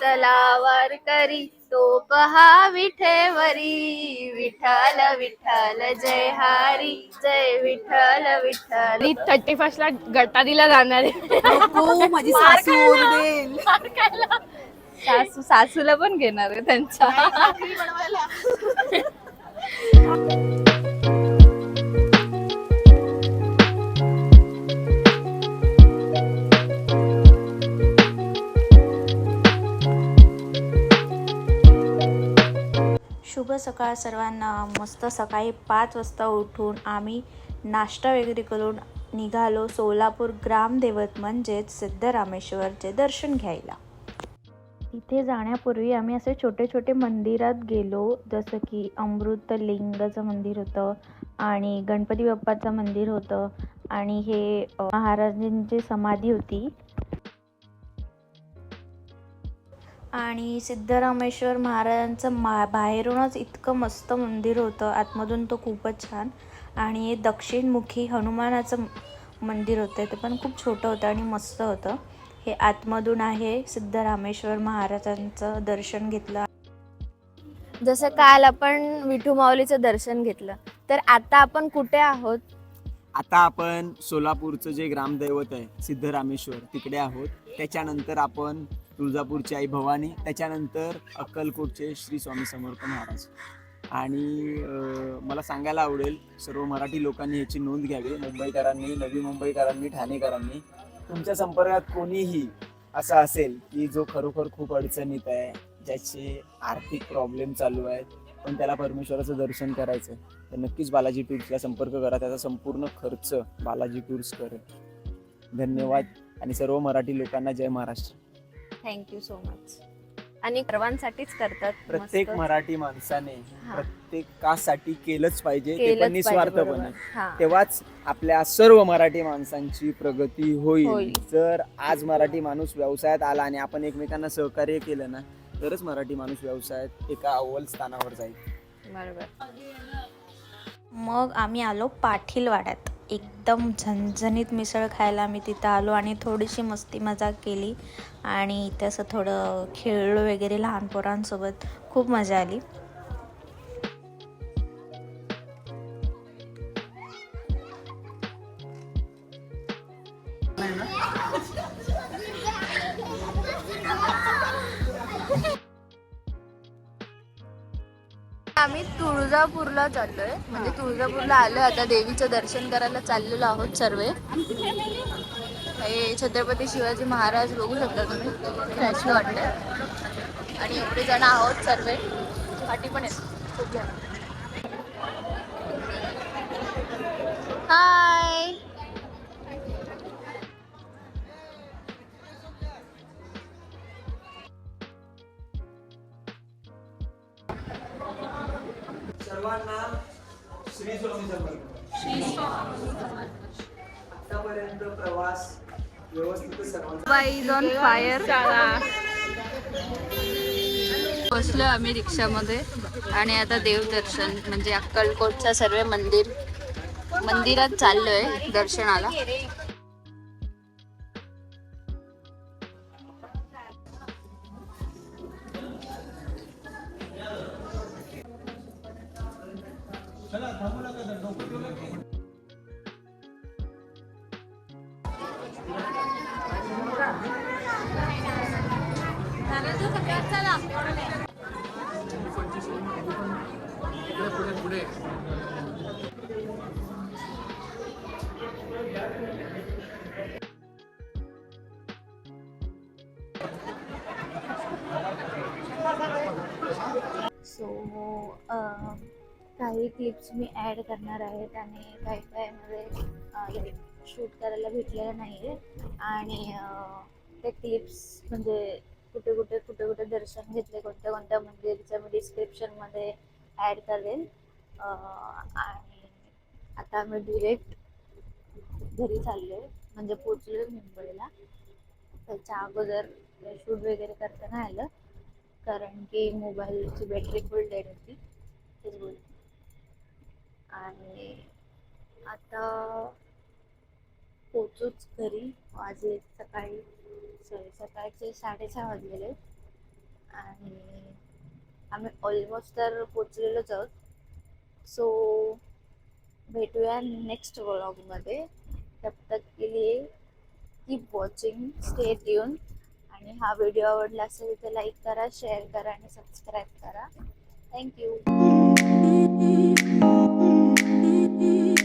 चला वारकरी तो पहा विठेवरी. विठ्ठल विठ्ठल जय हरी. जय विठ्ठल विठ्ठल. थर्टी फर्स्ट ला गटारीला जाणार आहे. हो माझी सासू ओरडेल सासू सासूला पण घेणार आहे त्यांच्या शुभ सकाळ सर्वांना. मस्त सकाळी पाच वाजता उठून आम्ही नाश्ता वगैरे करून निघालो सोलापूर ग्रामदेवत म्हणजेच सिद्धरामेश्वरचे दर्शन घ्यायला. इथे जाण्यापूर्वी आम्ही असे छोटे छोटे मंदिरात गेलो जसं की अमृतलिंगचं मंदिर होतं आणि गणपती बाप्पाचं मंदिर होतं आणि हे महाराजांची समाधी होती. आणि सिद्धरामेश्वर महाराजांचं मा बाहेरूनच इतकं मस्त मंदिर होतं. आतमधून तो खूपच छान. आणि दक्षिणमुखी हनुमानाचं मंदिर होतं. ते पण खूप छोटं होतं आणि मस्त होतं. हे आतमधून आहे सिद्धरामेश्वर महाराजांचं दर्शन घेतलं. जसं काल आपण विठू माऊलीचं दर्शन घेतलं. तर आता आपण कुठे आहोत? आता आपण सोलापूरचं जे ग्रामदैवत आहे सिद्धरामेश्वर तिकडे आहोत. त्याच्यानंतर आपण तुळजापूरची आई भवानी त्याच्यानंतर अक्कलकोटचे श्री स्वामी समर्थ महाराज. आणि मला सांगायला आवडेल सर्व मराठी लोकांनी याची नोंद घ्यावी. मुंबईकरांनी नवी मुंबईकरांनी ठाणेकरांनी. तुमच्या संपर्कात कोणीही असा असेल की जो खरोखर खूप अडचणीत आहे ज्याचे आर्थिक प्रॉब्लेम चालू आहेत पण त्याला परमेश्वराचं दर्शन करायचं तर नक्कीच बालाजी टूर्सला संपर्क करा त्याचा संपूर्ण खर्च बालाजी टूर्स करेल धन्यवाद आणि सर्व मराठी लोकांना जय Maharashtra thank you so much आणि सर्वांसाठीच करतात प्रत्येक मस्त. मराठी माणसाने हा. प्रत्येकासाठी केलंच पाहिजे ते केलंच पण पाहिजे, निस्वार्थपणे. हा. तेव्हाच आपल्या सर्व मराठी माणसांची प्रगती होईल होईल. जर आज मराठी माणूस व्यवसायात आला आणि आपण एकमेकांना सहकार्य केलं ना तरच मराठी माणूस व्यवसायात एका अव्वल स्थानावर जाईल. बरोबर. मग आम्ही आलो पाटीलवाड्यात एकदम झणझणीत मिसळ खायला आम्ही तिथं आलो आणि थोडीशी मस्ती मजाक केली आणि इथं असं थोडं खेळलो वगैरे लहान पोरांसोबत. खूप मजा आली. आम्ही तुळजापूरला चाललोय म्हणजे तुळजापूरला आलोय. आता देवीचं दर्शन करायला चाललेलो आहोत सर्व. हे छत्रपती शिवाजी महाराज बघू शकता तुम्ही. फ्रेश वाटलं आणि एवढे जण आहोत सर्व. पाठी पण आहेत. खूप जण हा सर्वांना श्री स्वामी समर्थ. आतापर्यंत प्रवास व्यवस्थित सर्वांचा. बाईज ऑन फायर बसलो आम्ही रिक्षामध्ये आणि आता देवदर्शन म्हणजे अक्कलकोटचं सर्व मंदिर मंदिरात चाललोय दर्शनाला. चला थांबू नका सर डोकं ठेवलं सो काही क्लिप्स मी ॲड करणार आहेत आणि काही काहीमध्ये शूट करायला भेटलेलं नाही आहे आणि ते क्लिप्स म्हणजे कुठे कुठे कुठे कुठे दर्शन घेतले कोणत्या कोणत्या मंदिरचं मी डिस्क्रिप्शनमध्ये ॲड करेल. आणि आता मी डिरेक्ट घरी चाललो आहे म्हणजे पोचलो मुंबईला. त्याच्या अगोदर शूट वगैरे करता नाही आलं. कारण की मोबाईलची बॅटरी फुल डेड होती. तेच बोलते. आणि आता पोचूच घरी. वाजले सकाळी सॉरी सकाळचे साडेसहा वाजलेले. आणि आम्ही ऑलमोस्ट तर पोचलेलोच आहोत. सो भेटूया नेक्स्ट व्लॉगमध्ये तब तक के लिए कीप वॉचिंग स्टे ट्यून आणि हा व्हिडिओ आवडला असेल तर लाईक करा शेअर करा आणि सबस्क्राईब करा. Thank you Mm-hmm.